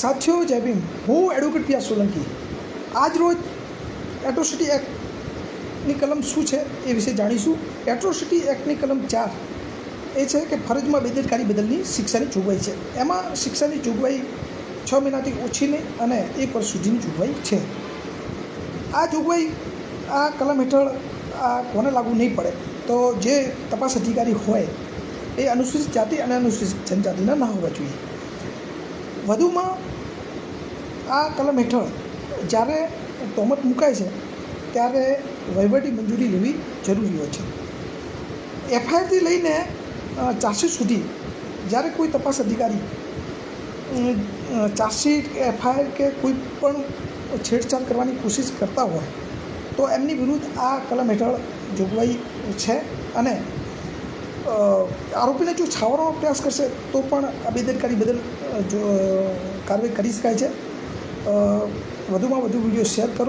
સાથીઓ, જય હું એડવોકેટ પિયા સોલંકી. આજ રોજ એટ્રોસિટી એક્ટની કલમ શું છે એ વિશે જાણીશું. એટ્રોસિટી એક્ટની કલમ ચાર એ છે કે ફરજમાં બેદરકારી બદલની શિક્ષાની જોગવાઈ છે. એમાં શિક્ષાની જોગવાઈ છ મહિનાથી ઓછીની અને એક વર્ષ સુધીની જોગવાઈ છે. આ જોગવાઈ આ કલમ હેઠળ આ કોને લાગુ નહીં પડે? તો જે તપાસ અધિકારી હોય એ અનુસૂચિત જાતિ અને અનુસૂચિત જનજાતિના ના હોવા જોઈએ. વધુમાં આ કલમ હેઠળ જ્યારે તોમત મુકાય છે, ત્યારે વહીવટી મંજૂરી લેવી જરૂરી હોય છે. એફઆઈઆરથી લઈને ચાર્જશીટ સુધી જ્યારે કોઈ તપાસ અધિકારી ચાર્જશીટ, એફઆઈઆર કે કોઈ પણ છેડછાડ કરવાની કોશિશ કરતા હોય, તો એમની વિરુદ્ધ આ કલમ હેઠળ જોગવાઈ છે અને આરોપીને જો છાવરવાનો પ્રયાસ કરશે, તો પણ આ બેદરકારી બદલ જો કાર્યવાહી કરી શકાય છે. વધુમાં વધુ વીડિયો શેર કરો.